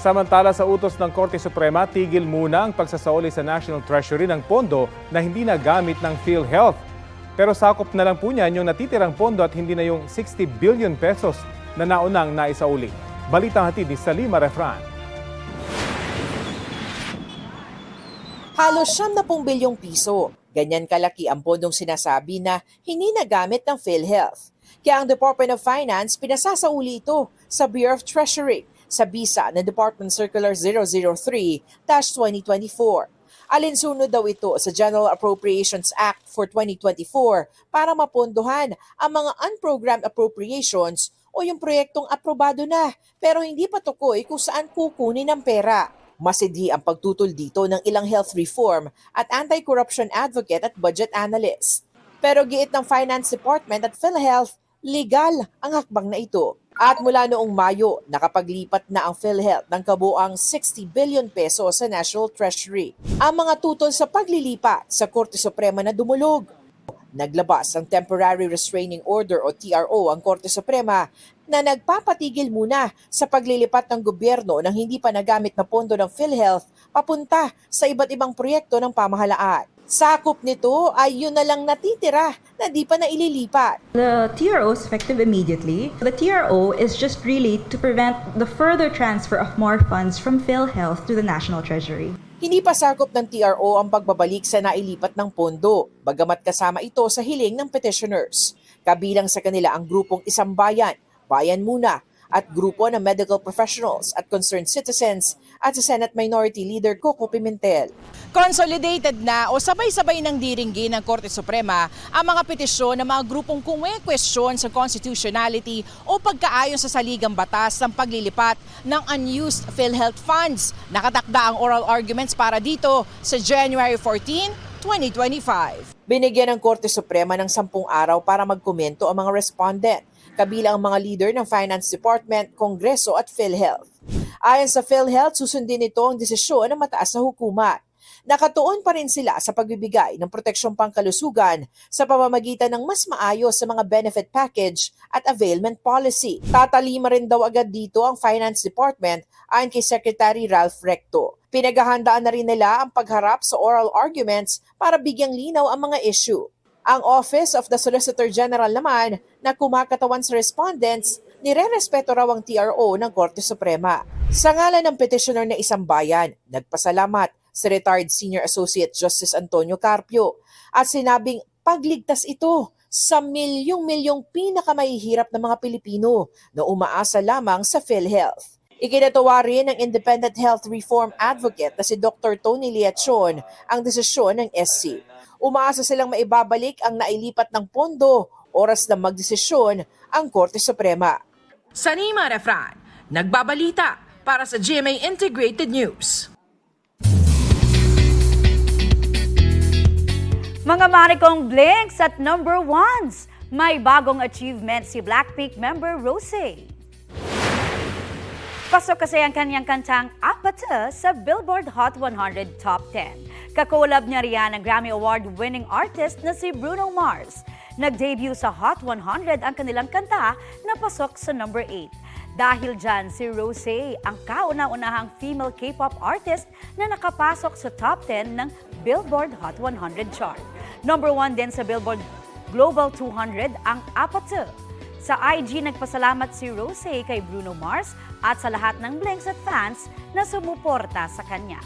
Samantala sa utos ng Korte Suprema, tigil muna ang pagsasauli sa National Treasury ng pondo na hindi na gamit ng PhilHealth. Pero sakop na lang po niyan yung natitirang pondo at hindi na yung 60 billion pesos na naunang naisauli. Balitang hatid ni Salima Refran. Halos siyam na pong bilyong piso. Ganyan kalaki ang pondong sinasabi na hindi nagamit ng PhilHealth. Kaya ang Department of Finance pinasasauli ito sa Bureau of Treasury sa bisa ng Department Circular 003-2024. Alinsunod daw ito sa General Appropriations Act for 2024 para mapondohan ang mga unprogrammed appropriations o yung proyektong aprobado na pero hindi pa tukoy kung saan kukunin ang pera. Masidi ang pagtutol dito ng ilang health reform at anti-corruption advocate at budget analyst. Pero giit ng Finance Department at PhilHealth, legal ang hakbang na ito. At mula noong Mayo, nakapaglipat na ang PhilHealth ng kabuang 60 billion peso sa National Treasury. Ang mga tutol sa paglilipat sa Korte Suprema na dumulog. Naglabas ng Temporary Restraining Order o TRO ang Korte Suprema na nagpapatigil muna sa paglilipat ng gobyerno ng hindi pa nagamit na pondo ng PhilHealth papunta sa iba't ibang proyekto ng pamahalaan. Sakop nito ay yun na lang natitira na di pa naililipat. The TRO is effective immediately. The TRO is just really to prevent the further transfer of more funds from PhilHealth to the National Treasury. Hindi pa sakop ng TRO ang pagbabalik sa nailipat ng pondo, bagamat kasama ito sa hiling ng petitioners. Kabilang sa kanila ang grupong Isang Bayan, Bayan Muna, at grupo ng medical professionals at concerned citizens at sa Senate Minority Leader Coco Pimentel. Consolidated na o sabay-sabay ng diringgi ng Korte Suprema ang mga petisyon ng mga grupong kumwe-question sa constitutionality o pagkaayon sa saligang batas ng paglilipat ng unused PhilHealth funds. Nakatakda ang oral arguments para dito sa January 14, 2025. Binigyan ng Korte Suprema ng sampung araw para magkomento ang mga respondent, kabilang ang mga leader ng Finance Department, Kongreso at PhilHealth. Ayon sa PhilHealth, susundin nito ang desisyon ng mataas na hukumat. Nakatuon pa rin sila sa pagbibigay ng proteksyong pangkalusugan sa pamamagitan ng mas maayos sa mga benefit package at availment policy. Tatalima rin daw agad dito ang Finance Department ayon kay Secretary Ralph Recto. Pinaghahandaan na rin nila ang pagharap sa oral arguments para bigyang linaw ang mga issue. Ang Office of the Solicitor General naman na kumakatawan sa respondents, nire-respeto raw ang TRO ng Korte Suprema. Sa ngalan ng petitioner na isang bayan, nagpasalamat si retired Senior Associate Justice Antonio Carpio at sinabing pagligtas ito sa milyong-milyong pinakamahihirap na mga Pilipino na umaasa lamang sa PhilHealth. Ikinatawa rin ng Independent Health Reform Advocate na si Dr. Tony Liachon ang desisyon ng SC. Umaasa silang maibabalik ang nailipat ng pondo oras na magdesisyon ang Korte Suprema. Sanima Refran, nagbabalita para sa GMA Integrated News. Mga marikong blinks at number ones, may bagong achievement si Blackpink member Rosé. Pasok kasi ang kanyang kantang Apata sa Billboard Hot 100 Top 10. Kakolab niya riyan ang Grammy Award-winning artist na si Bruno Mars. Nag-debut sa Hot 100 ang kanilang kanta na pasok sa number 8. Dahil dyan, si Rosé ang kauna-unahang female K-pop artist na nakapasok sa top 10 ng Billboard Hot 100 chart. Number 1 din sa Billboard Global 200 ang Apatu. Sa IG, nagpasalamat si Rosé kay Bruno Mars at sa lahat ng Blinks at fans na sumuporta sa kanya.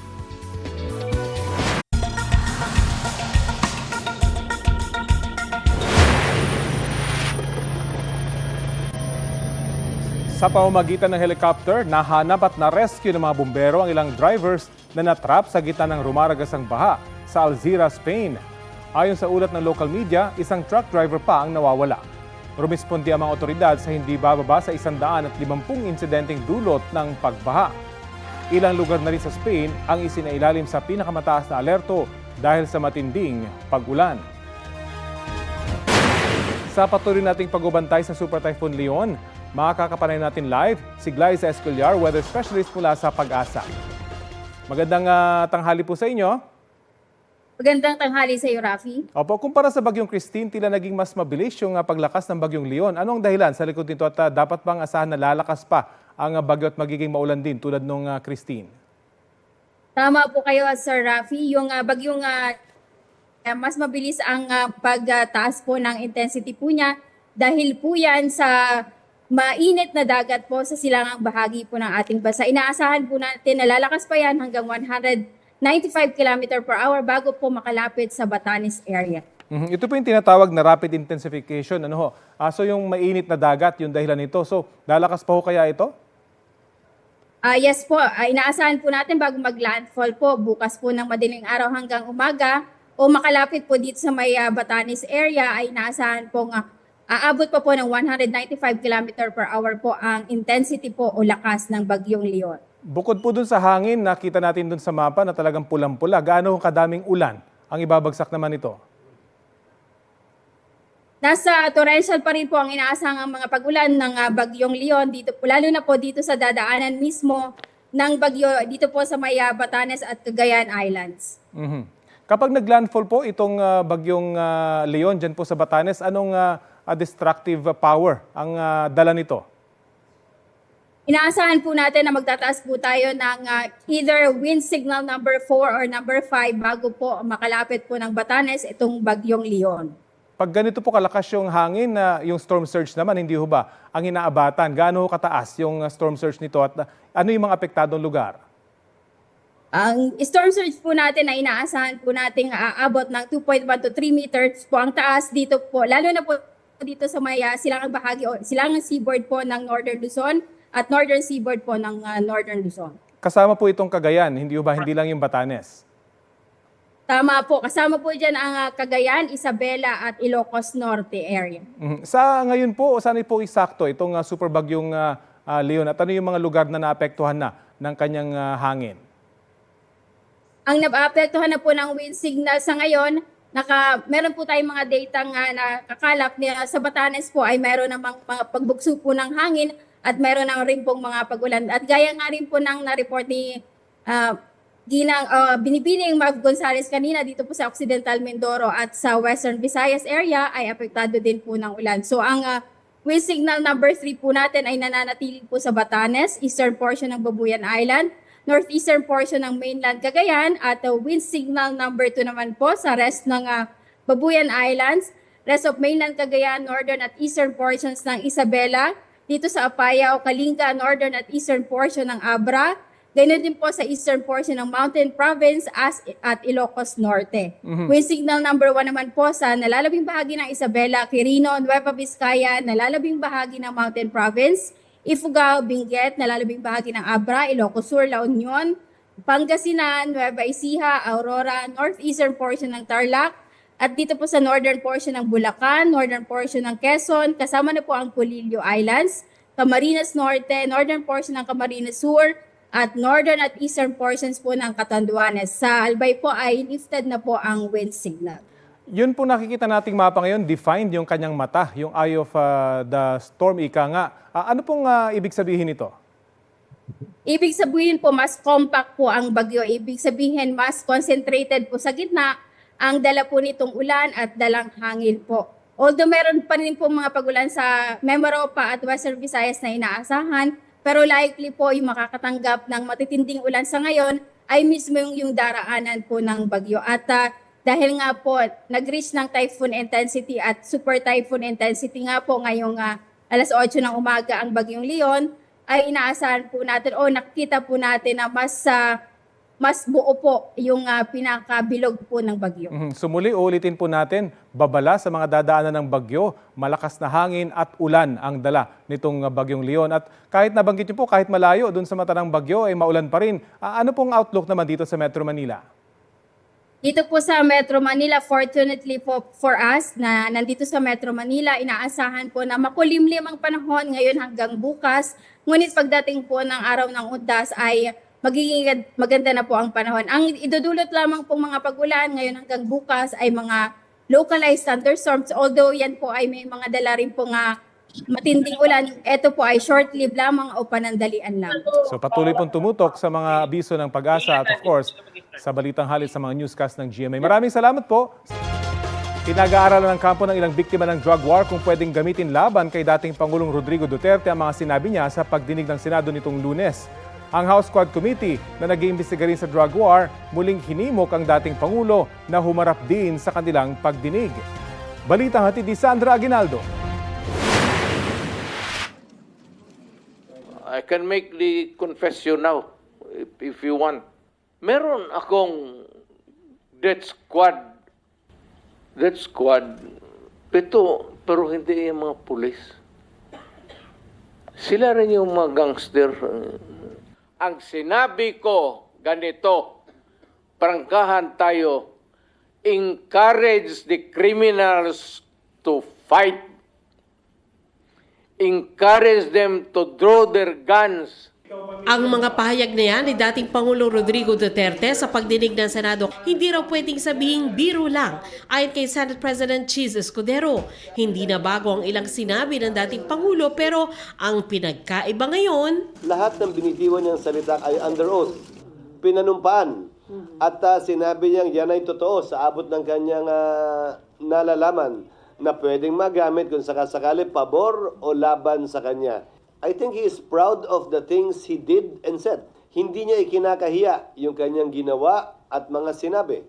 Sa pamamagitan ng helicopter, nahanap at na-rescue ng mga bumbero ang ilang drivers na natrap sa gitna ng rumaragasang baha sa Alzira, Spain. Ayon sa ulat ng local media, isang truck driver pa ang nawawala. Rumispondi ang mga otoridad sa hindi bababa sa 150 insidenteng dulot ng pagbaha. Ilang lugar na rin sa Spain ang isinailalim sa pinakamataas na alerto dahil sa matinding pag-ulan. Sa patuloy nating pagbabantay sa Super Typhoon Leon, makakapanay natin live si Glyza Escolar, weather specialist mula sa Pag-asa. Magandang ah, tanghali po sa inyo. Magandang tanghali sa iyo, Rafi. Opo, kumpara sa Bagyong Christine, tila naging mas mabilis yung ah, paglakas ng Bagyong Leon. Ano ang dahilan sa likod nito at ah, dapat bang asahan na lalakas pa ang ah, bagyo at magiging maulan din tulad nung ah, Christine? Tama po kayo, Sir Rafi. Yung ah, bagyong eh, mas mabilis ang ah, pagtaas po ng intensity po niya dahil po yan sa mainit na dagat po sa silangang bahagi po ng ating bansa. Inaasahan po natin na lalakas pa yan hanggang 195 km per hour bago po makalapit sa Batanes area. Mhm. Ito po yung tinatawag na rapid intensification. Ano ho? Ah, so yung mainit na dagat, yung dahilan nito. So lalakas pa ho kaya ito? Ah yes po, Ah, inaasahan po natin bago mag-landfall po bukas po ng madaling araw hanggang umaga o makalapit po dito sa may ah, Batanes area ay inaasahan po nga aabot pa po ng 195 km per hour po ang intensity po o lakas ng bagyong Leon. Bukod po dun sa hangin, nakita natin dun sa mapa na talagang pulang-pula. Gaano kadaming ulan ang ibabagsak naman ito? Nasa torrential pa rin po ang inaasahang mga pagulan ng ah, bagyong Leon dito po lalo na po dito sa dadaanan mismo ng bagyo dito po sa may ah, Batanes at Cagayan Islands. Mhm. Kapag naglandfall po itong ah, bagyong ah, Leon dyan po sa Batanes, anong ah, destructive power ang ah, dala nito? Inaasahan po natin na magtataas po tayo ng ah, either wind signal number 4 or number 5 bago po makalapit po ng Batanes itong bagyong Leon. Pag ganito po kalakas yung hangin na yung storm surge naman, hindi ho ba ang inaabatan? Gaano kataas yung ah, storm surge nito at ah, ano yung mga apektadong lugar? Ang storm surge po natin na inaasahan po nating aabot ng 2.1 to 3 meters po ang taas dito po, lalo na po dito sa may ah, silangang bahagi o silangang seaboard po ng Northern Luzon at Northern Seaboard po ng ah, Northern Luzon. Kasama po itong Cagayan, hindi ba hindi lang yung Batanes? Tama po, kasama po dyan ang ah, Cagayan, Isabela at Ilocos Norte area. Mhm. Sa ngayon po, saan po eksakto itong ah, super bagyong ah, ah, Leon at ano yung mga lugar na naapektuhan na ng kanyang ah, hangin? Ang naapektuhan na po ng wind signal sa ngayon, naka, meron po tayong mga data nga na kakalap niya sa Batanes po ay meron namang mga pagbugso po ng hangin at meron na rin pong mga pagulan. At gaya nga rin po ng na-report ni ah, Ginang ah, Binibining Marv Gonzales kanina dito po sa Occidental Mindoro at sa Western Visayas area ay apektado din po ng ulan. So ang ah, wind signal number 3 po natin ay nananatili po sa Batanes, eastern portion ng Babuyan Island, northeastern portion ng mainland Cagayan at uh, wind signal number 2 naman po sa rest ng ah, Babuyan Islands, rest of mainland Cagayan, northern at eastern portions ng Isabela, dito sa Apayao, Kalinga, northern at eastern portion ng Abra, Ganun din po sa eastern portion ng Mountain Province as at Ilocos Norte. Wind signal number 1 naman po sa nalalabing bahagi ng Isabela, Quirino, Nueva Vizcaya, nalalabing bahagi ng Mountain Province, Ifugao, Benguet, nalalabing bahagi ng Abra, Ilocos Sur, La Union, Pangasinan, Nueva Ecija, Aurora, northeastern portion ng Tarlac, at dito po sa northern portion ng Bulacan, northern portion ng Quezon, kasama na po ang Polillo Islands, Camarines Norte, northern portion ng Camarines Sur, at northern at eastern portions po ng Catanduanes. Sa Albay po ay lifted na po ang wind signal. Yun po nakikita nating mapa ngayon, defined yung kanyang mata, yung eye of ah, the storm, ika nga. Ah, ano pong ah, ibig sabihin nito? Ibig sabihin po, mas compact po ang bagyo. Ibig sabihin, mas concentrated po sa gitna ang dala po nitong ulan at dalang hangin po. Although meron pa rin po mga pagulan sa Memoropa at Western Visayas na inaasahan, pero likely po yung makakatanggap ng matitinding ulan sa ngayon ay mismo yung, yung daraanan po ng bagyo. At ah, dahil nga po, nag-reach ng typhoon intensity at super typhoon intensity nga po ngayong ah, alas 8 ng umaga ang bagyong Leon, ay inaasahan po natin o nakita po natin na mas ah, mas buo po yung ah, pinakabilog po ng bagyo. Mhm. So muli, uulitin po natin, babala sa mga dadaanan ng bagyo, malakas na hangin at ulan ang dala nitong ah, bagyong Leon. At kahit nabanggit niyo po, kahit malayo dun sa mata ng bagyo, ay maulan pa rin. Ah, ano pong outlook naman dito sa Metro Manila? Dito po sa Metro Manila, fortunately po for us na nandito sa Metro Manila, inaasahan po na makulimlim ang panahon ngayon hanggang bukas. Ngunit pagdating po ng araw ng undas ay magiging maganda na po ang panahon. Ang idudulot lamang pong mga pagulan ngayon hanggang bukas ay mga localized thunderstorms. Although yan po ay may mga dala rin po nga matinding ulan, ito po ay short-lived lamang o panandalian lang. So patuloy pong tumutok sa mga abiso ng pag-asa at of course, sa balitang halit sa mga newscast ng GMA. Maraming salamat po. Pinag-aaralan ng kampo ng ilang biktima ng drug war kung pwedeng gamitin laban kay dating Pangulong Rodrigo Duterte ang mga sinabi niya sa pagdinig ng Senado nitong lunes. Ang House Quad Committee na nag-iimbestiga rin sa drug war muling hinimok ang dating Pangulo na humarap din sa kanilang pagdinig. Balita hatid ni Sandra Aguinaldo. I can make the confession now, if, if you want. Meron akong death squad. Death squad. Ito, pero hindi yung mga pulis. Sila rin yung mga gangster. Ang sinabi ko, ganito, prangkahan tayo, encourage the criminals to fight encourage them to draw their guns. Ang mga pahayag na yan ni dating Pangulong Rodrigo Duterte sa pagdinig ng Senado hindi raw pwedeng sabihing biro lang. Ayon kay Senate President Cheese Escudero, hindi na bago ang ilang sinabi ng dating Pangulo pero ang pinagkaiba ngayon, lahat ng binitiwan niyang salita ay under oath, pinanumpaan. At ah, sinabi niyang yan ay totoo sa abot ng kanyang ah, nalalaman na pwedeng magamit kung sakasakali pabor o laban sa kanya. I think he is proud of the things he did and said. Hindi niya ikinakahiya yung kanyang ginawa at mga sinabi.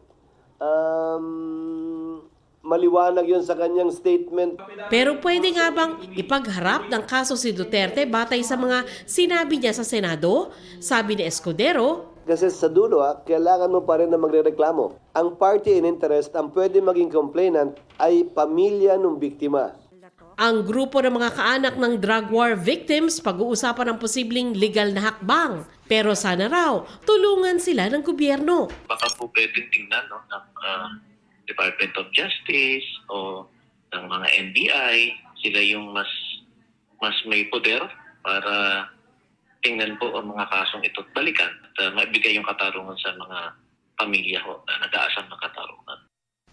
Um, maliwanag yun sa kanyang statement pero pwede nga bang ipagharap ng kaso si Duterte batay sa mga sinabi niya sa Senado? Sabi ni Escudero, Kasi sa dulo, ah, kailangan mo pa rin na magrereklamo. Ang party in interest, ang pwede maging complainant ay pamilya ng biktima. Ang grupo ng mga kaanak ng drug war victims pag-uusapan ng posibleng legal na hakbang. Pero sana raw, tulungan sila ng gobyerno. baka po pwedeng tingnan no, ng ah, Department of Justice o ng mga NBI. Sila yung mas mas may poder para tingnan po ang mga kasong ito balikan at ah, maibigay yung katarungan sa mga pamilya ho na nag-aasam ng katarungan.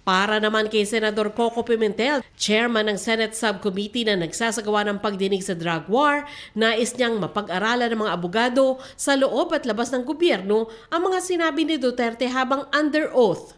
Para naman kay Senador Coco Pimentel, chairman ng Senate Subcommittee na nagsasagawa ng pagdinig sa drug war, nais niyang mapag-aralan ng mga abogado sa loob at labas ng gobyerno ang mga sinabi ni Duterte habang under oath.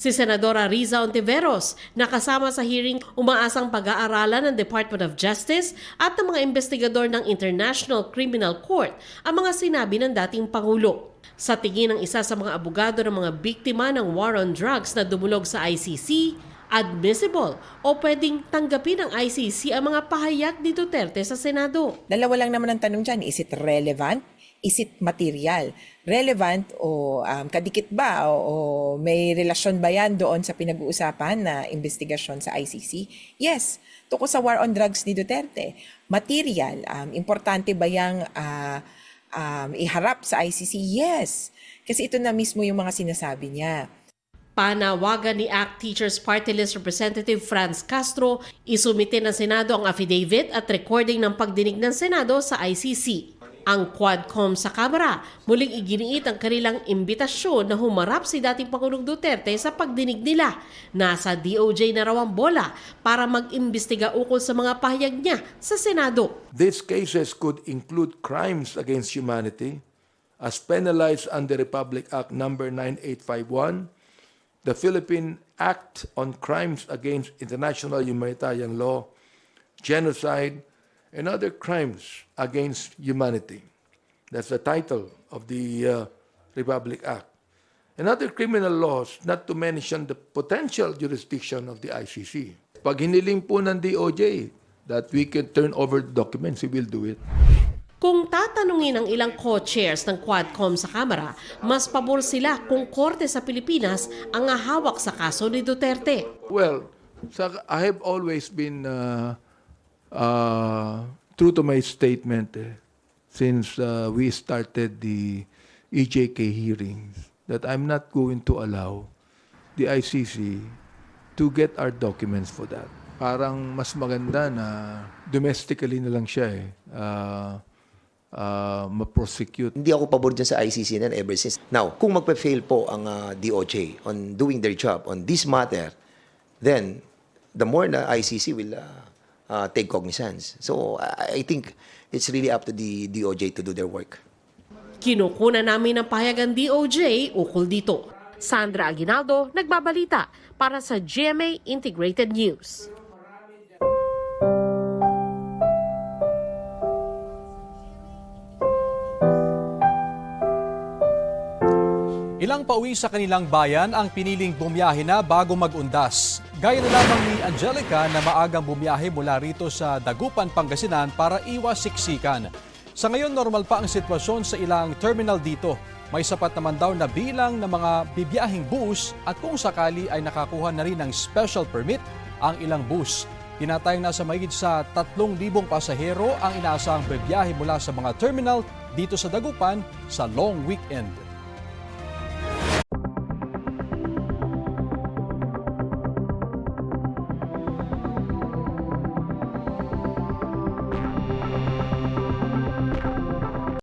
Si Senadora Riza Ontiveros, nakasama sa hearing umaasang pag-aaralan ng Department of Justice at ng mga investigador ng International Criminal Court ang mga sinabi ng dating Pangulo. Sa tingin ng isa sa mga abogado ng mga biktima ng war on drugs na dumulog sa ICC, admissible o pwedeng tanggapin ng ICC ang mga pahayag ni Duterte sa Senado. Dalawa lang naman ang tanong dyan, is it relevant? Is it material? Relevant o um, kadikit ba? O, o may relasyon ba yan doon sa pinag-uusapan na investigasyon sa ICC? Yes, tungkol sa war on drugs ni Duterte. Material, um, importante ba yung ah, um, iharap sa ICC? Yes, kasi ito na mismo yung mga sinasabi niya. Panawagan ni ACT Teachers Party List Representative Franz Castro, isumite ng Senado ang affidavit at recording ng pagdinig ng Senado sa ICC. Ang Quadcom sa Kamara muling iginiit ang kanilang imbitasyon na humarap si dating Pangulong Duterte sa pagdinig nila. Nasa DOJ na raw ang bola para mag-imbestiga ukol sa mga pahayag niya sa Senado. These cases could include crimes against humanity as penalized under Republic Act number 9851, the Philippine Act on Crimes Against International Humanitarian Law, genocide, and other crimes against humanity. That's the title of the uh, Republic Act. And other criminal laws, not to mention the potential jurisdiction of the ICC. Pag hiniling po ng DOJ that we can turn over the documents, we will do it. Kung tatanungin ang ilang co-chairs ng Quadcom sa Kamara, mas pabor sila kung korte sa Pilipinas ang hawak sa kaso ni Duterte. Well, I have always been uh, uh, true to my statement eh, since uh, we started the EJK hearings that I'm not going to allow the ICC to get our documents for that. Parang mas maganda na domestically na lang siya eh. Uh, uh, ma-prosecute Hindi ako pabor dyan sa ICC na ever since. Now, kung magpe-fail po ang ah, DOJ on doing their job on this matter, then the more na ICC will ah, ah, take cognizance. So, I, I think it's really up to the DOJ to do their work. Kinukuna namin ng pahayagan DOJ ukol dito. Sandra Aguinaldo, nagbabalita para sa GMA Integrated News. Ilang pauwi sa kanilang bayan ang piniling bumiyahe na bago mag-undas. Gaya na lamang ni Angelica na maagang bumiyahe mula rito sa Dagupan, Pangasinan para iwas siksikan. Sa ngayon, normal pa ang sitwasyon sa ilang terminal dito. May sapat naman daw na bilang ng mga bibiyahing bus at kung sakali ay nakakuha na rin ng special permit ang ilang bus. Tinatayang nasa mahigit sa 3,000 pasahero ang inaasahang bibiyahe mula sa mga terminal dito sa Dagupan sa long weekend.